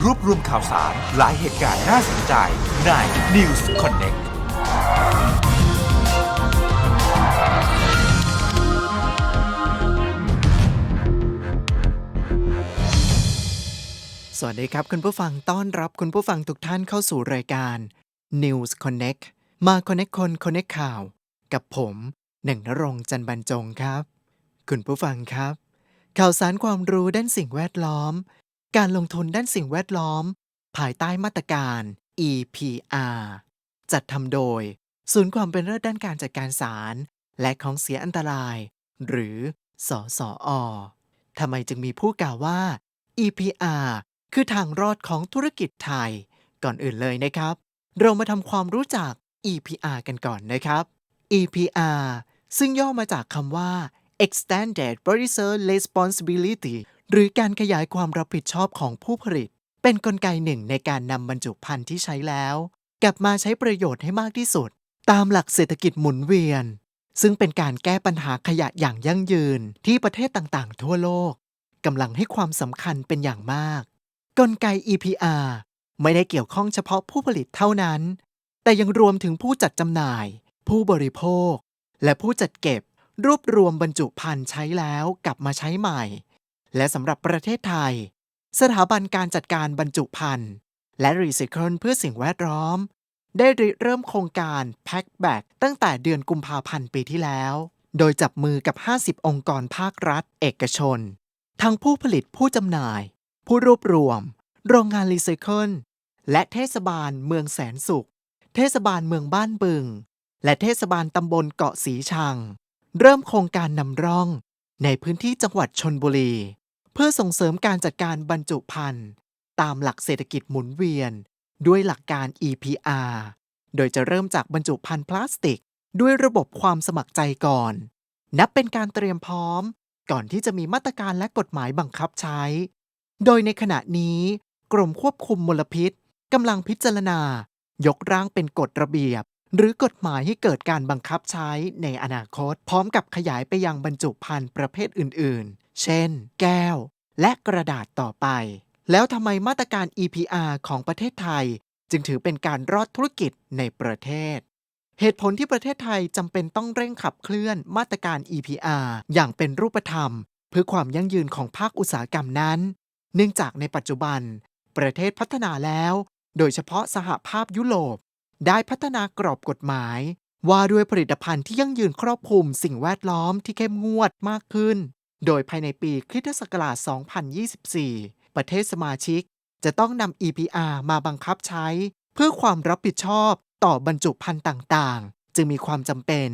รวบรวมข่าวสาร หลายเหตุการณ์น่าสนใจใน News Connect สวัสดีครับคุณผู้ฟังต้อนรับคุณผู้ฟังทุกท่านเข้าสู่รายการ News Connect มา Connect คน Connect ข่าว กับผมหนึ่งนรงจันบรรจงครับ คุณผู้ฟังครับ ข่าวสารความรู้ด้านสิ่งแวดล้อม การลงทุนด้านสิ่งแวดล้อม ภายใต้มาตรการ EPR จัดทำโดย ศูนย์ความเป็นเลิศด้านการจัดการสาร และของเสียอันตราย หรือ สสอ ทำไมจึงมีผู้กล่าวว่า EPR คือทางรอดของธุรกิจไทย ก่อนอื่นเลยนะครับ เรามาทำความรู้จัก EPR กันก่อนนะครับ EPR ซึ่งย่อมาจากคำว่า Extended Producer Responsibility หรือการขยายความรับผิดชอบของผู้ผลิต เป็นนกลไกหนึ่งในการนำบรรจุภัณฑ์ที่ใช้แล้ว กลับมาใช้ประโยชน์ให้มากที่สุด ตามหลักเศรษฐกิจหมุนเวียน ซึ่งเป็นการแก้ปัญหาขยะอย่างยั่งยืนที่ประเทศต่างๆ ทั่วโลกกำลังให้ความสำคัญเป็นอย่างมาก กลไก EPR ไม่ได้เกี่ยวข้องเฉพาะผู้ผลิตเท่านั้น แต่ยังรวมถึงผู้จัดจำหน่าย ผู้บริโภค และผู้จัดเก็บ รวบรวมบรรจุภัณฑ์ใช้แล้วกลับมาใช้ใหม่ และสำหรับประเทศไทย สถาบันการจัดการบรรจุภัณฑ์ และรีไซเคิลเพื่อสิ่งแวดล้อม ได้ริเริ่มโครงการแพ็คแบกตั้งแต่เดือนกุมภาพันธ์ปีที่แล้ว โดยจับมือกับ 50 องค์กรภาครัฐ เอกชน ทั้งผู้ผลิตผู้จำหน่าย ผู้รวบรวม โรงงานรีไซเคิลและเทศบาลเมืองแสนสุข เทศบาลเมืองบ้านบึง และเทศบาลตำบลเกาะสีชัง เริ่มโครงการนำร่อง ในพื้นที่จังหวัดชนบุรี เพื่อส่งเสริมการจัดการบรรจุภัณฑ์ตามหลักเศรษฐกิจหมุนเวียน ด้วยหลักการ EPR โดยจะเริ่มจากบรรจุภัณฑ์พลาสติก ด้วยระบบความสมัครใจก่อน นับเป็นการเตรียมพร้อม ก่อนที่จะมีมาตรการและกฎหมายบังคับใช้ โดยในขณะนี้ กรมควบคุมมลพิษกำลังพิจารณา ยกร่างเป็นกฎระเบียบ หรือกฎหมายให้เกิดการบังคับใช้ในอนาคต พร้อมกับขยายไปยังบรรจุภัณฑ์ประเภทอื่น ๆ เช่น แก้ว และกระดาษต่อไป แล้วทำไมมาตรการ EPR ของประเทศไทย จึงถือเป็นการรอดธุรกิจในประเทศ เหตุผลที่ประเทศไทยจำเป็นต้องเร่งขับเคลื่อนมาตรการ EPR อย่างเป็นรูปธรรม เพื่อความยั่งยืนของภาคอุตสาหกรรมนั้น เนื่องจากในปัจจุบัน ประเทศพัฒนาแล้ว โดยเฉพาะสหภาพยุโรปได้พัฒนากรอบกฎหมาย ว่าด้วยผลิตภัณฑ์ที่ยั่งยืนครอบคลุมสิ่งแวดล้อมที่เข้มงวดมากขึ้น โดยภายในปีคริสตศักราช 2024 ประเทศสมาชิก จะต้องนำ EPR มาบังคับใช้ เพื่อความรับผิดชอบต่อบรรจุภัณฑ์ต่างๆ จึงมีความจำเป็น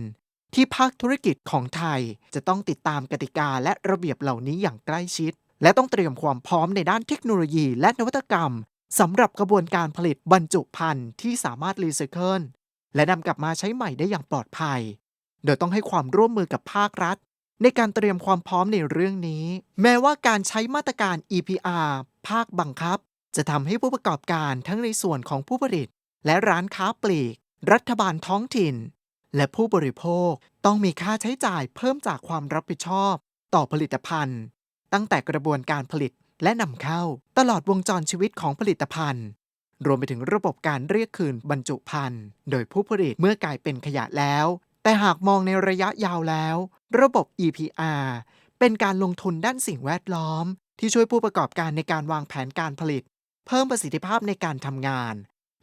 ที่ภาคธุรกิจของไทย จะต้องติดตามกติกาและระเบียบเหล่านี้อย่างใกล้ชิด และต้องเตรียมความพร้อมในด้านเทคโนโลยีและนวัตกรรมสำหรับกระบวนการผลิตบรรจุภัณฑ์ที่สามารถรีไซเคิลและนำกลับมาใช้ใหม่ได้อย่างปลอดภัย โดยต้องให้ความร่วมมือกับภาครัฐ ในการเตรียมความพร้อมในเรื่องนี้ แม้ว่าการใช้มาตรการ EPR ภาคบังคับ จะทำให้ผู้ประกอบการทั้งในส่วนของผู้ผลิต และร้านค้าปลีก รัฐบาลท้องถิ่น และผู้บริโภคต้องมีค่าใช้จ่ายเพิ่มจากความรับผิดชอบ ต่อผลิตภัณฑ์ ตั้งแต่กระบวนการผลิตและนำเข้า ตลอดวงจรชีวิตของผลิตภัณฑ์ รวมไปถึงระบบการเรียกคืนบรรจุภัณฑ์ โดยผู้ผลิตเมื่อกลายเป็นขยะแล้ว แต่หากมองในระยะยาวแล้ว ระบบ EPR เป็นการลงทุนด้านสิ่งแวดล้อม ที่ช่วยผู้ประกอบการในการวางแผนการผลิต เพิ่มประสิทธิภาพในการทำงาน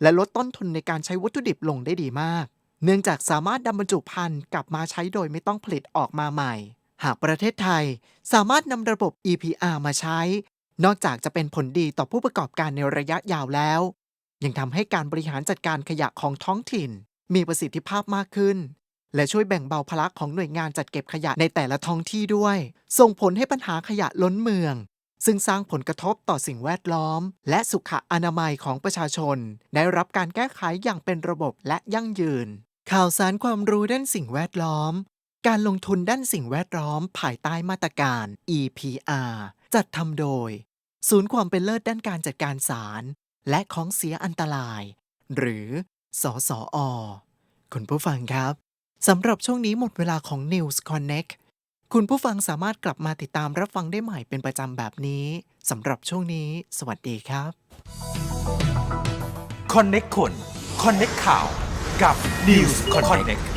และลดต้นทุนในการใช้วัตถุดิบลงได้ดีมาก เนื่องจากสามารถนำบรรจุภัณฑ์กลับมาใช้โดยไม่ต้องผลิตออกมาใหม่ หากประเทศไทยสามารถนำระบบ EPR มาใช้ นอกจากจะเป็นผลดีต่อผู้ประกอบการในระยะยาวแล้ว ยังทำให้การบริหารจัดการขยะของท้องถิ่น มีประสิทธิภาพมากขึ้น และช่วยแบ่งเบาภาระของหน่วยงานจัดเก็บขยะในแต่ละท้องที่ด้วย ส่งผลให้ปัญหาขยะล้นเมือง ซึ่งสร้างผลกระทบต่อสิ่งแวดล้อม และสุขอนามัยของประชาชน ได้รับการแก้ไขอย่างเป็นระบบและยั่งยืน ข่าวสารความรู้ด้านสิ่งแวดล้อม การลงทุนด้านสิ่งแวดล้อม ภายใต้มาตรการ EPR จัดทำโดย ศูนย์ความเป็นเลิศด้านการจัดการสาร และของเสียอันตราย หรือสสอ คุณผู้ฟังครับ สำหรับช่วงนี้หมดเวลาของ News Connect คุณผู้ฟังสามารถกลับมาติดตามรับฟังได้ใหม่เป็นประจำแบบนี้สำหรับช่วงนี้ สวัสดีครับ Connect คน Connect ข่าวกับ News Connect